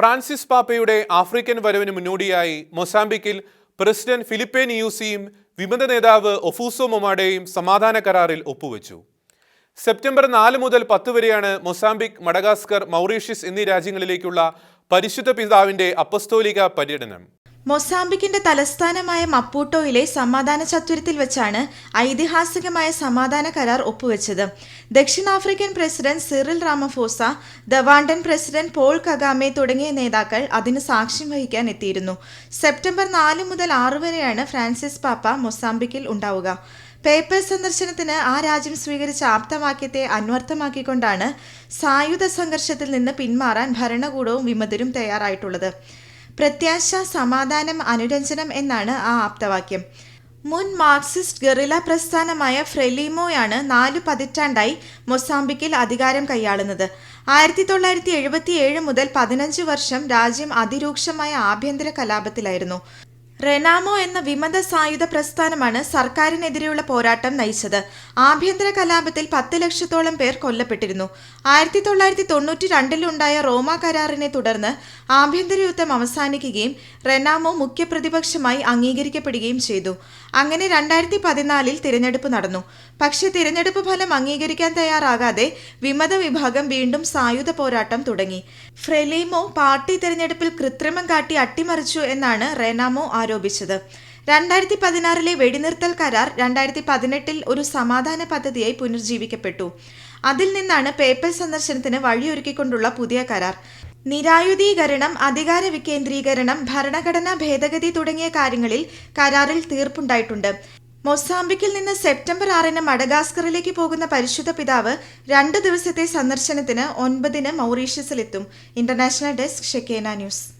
Francis പാപ്പയുടെ African വരവിന് മുന്നോടിയായി മൊസാംബിക്കിൽ പ്രസിഡന്റ് ഫിലിപ്പെ നിയൂസിയും വിമത നേതാവ് ഒഫൂസോ മൊമാഡയും സമാധാന കരാറിൽ ഒപ്പുവെച്ചു. സെപ്റ്റംബർ നാല് മുതൽ പത്ത് വരെയാണ് മൊസാംബിക് മഡഗാസ്കർ മൗറീഷ്യസ് എന്നീ രാജ്യങ്ങളിലേക്കുള്ള പരിശുദ്ധ പിതാവിന്റെ അപ്പസ്തോലിക പര്യടനം. മൊസാംബിക്കിന്റെ തലസ്ഥാനമായ മപ്പൂട്ടോയിലെ സമാധാന ചത്വരത്തിൽ വെച്ചാണ് ഐതിഹാസികമായ സമാധാന കരാർ ഒപ്പുവെച്ചത്. ദക്ഷിണാഫ്രിക്കൻ പ്രസിഡന്റ് സിറിൽ റാമഫോസ ദവാണ്ടൻ പ്രസിഡന്റ് പോൾ കഗാമെ തുടങ്ങിയ നേതാക്കൾ അതിന് സാക്ഷ്യം വഹിക്കാൻ എത്തിയിരുന്നു. സെപ്റ്റംബർ നാല് മുതൽ ആറ് വരെയാണ് ഫ്രാൻസിസ് പാപ്പ മൊസാംബിക്കിൽ ഉണ്ടാവുക. പേപ്പർ സന്ദർശനത്തിന് ആ രാജ്യം സ്വീകരിച്ച ആപ്തവാക്യത്തെ അന്വർത്ഥമാക്കിക്കൊണ്ടാണ് സായുധ സംഘർഷത്തിൽ നിന്ന് പിന്മാറാൻ ഭരണകൂടവും വിമതരും തയ്യാറായിട്ടുള്ളത്. പ്രത്യാശ സമാധാനം അനുരഞ്ജനം എന്നാണ് ആ ആപ്തവാക്യം. മുൻ മാർക്സിസ്റ്റ് ഗറില പ്രസ്ഥാനമായ ഫ്രെലിമോയാണ് നാലു പതിറ്റാണ്ടായി മൊസാംബിക്കിൽ അധികാരം കൈയാളുന്നത്. ആയിരത്തി തൊള്ളായിരത്തി എഴുപത്തി ഏഴ് മുതൽ പതിനഞ്ച് വർഷം രാജ്യം അതിരൂക്ഷമായ ആഭ്യന്തര കലാപത്തിലായിരുന്നു. റെനാമോ എന്ന വിമത സായുധ പ്രസ്ഥാനമാണ് സർക്കാരിനെതിരെയുള്ള പോരാട്ടം നയിച്ചത്. ആഭ്യന്തര കലാപത്തിൽ പത്ത് ലക്ഷത്തോളം പേർ കൊല്ലപ്പെട്ടിരുന്നു. ആയിരത്തി തൊള്ളായിരത്തി തൊണ്ണൂറ്റി രണ്ടിലുണ്ടായ റോമ കരാറിനെ തുടർന്ന് ആഭ്യന്തര യുദ്ധം അവസാനിക്കുകയും റെനാമോ മുഖ്യപ്രതിപക്ഷമായി അംഗീകരിക്കപ്പെടുകയും ചെയ്തു. അങ്ങനെ രണ്ടായിരത്തി പതിനാലിൽ തിരഞ്ഞെടുപ്പ് നടന്നു. പക്ഷേ തിരഞ്ഞെടുപ്പ് ഫലം അംഗീകരിക്കാൻ തയ്യാറാകാതെ വിമത വിഭാഗം വീണ്ടും സായുധ പോരാട്ടം തുടങ്ങി. ഫ്രെലീമോ പാർട്ടി തിരഞ്ഞെടുപ്പിൽ കൃത്രിമം കാട്ടി അട്ടിമറിച്ചു എന്നാണ് റെനാമോ ആരോപിച്ചത് രണ്ടായിരത്തി പതിനാറിലെ വെടിനിർത്തൽ കരാർ രണ്ടായിരത്തി പതിനെട്ടിൽ ഒരു സമാധാന പദ്ധതിയായി പുനർജീവിക്കപ്പെട്ടു. അതിൽ നിന്നാണ് പേപ്പൽ സന്ദർശനത്തിന് വഴിയൊരുക്കിക്കൊണ്ടുള്ള പുതിയ കരാർ. നിരായുധീകരണം അധികാര വികേന്ദ്രീകരണം ഭരണഘടനാ ഭേദഗതി തുടങ്ങിയ കാര്യങ്ങളിൽ കരാറിൽ തീർപ്പുണ്ടായിട്ടുണ്ട്. മൊസാംബിക്കിൽ നിന്ന് സെപ്റ്റംബർ ആറിന് മഡഗാസ്കറിലേക്ക് പോകുന്ന പരിശുദ്ധ പിതാവ് രണ്ട് ദിവസത്തെ സന്ദർശനത്തിന് ഒൻപതിന് മൗറീഷ്യസിലെത്തും. International desk Shekinah news.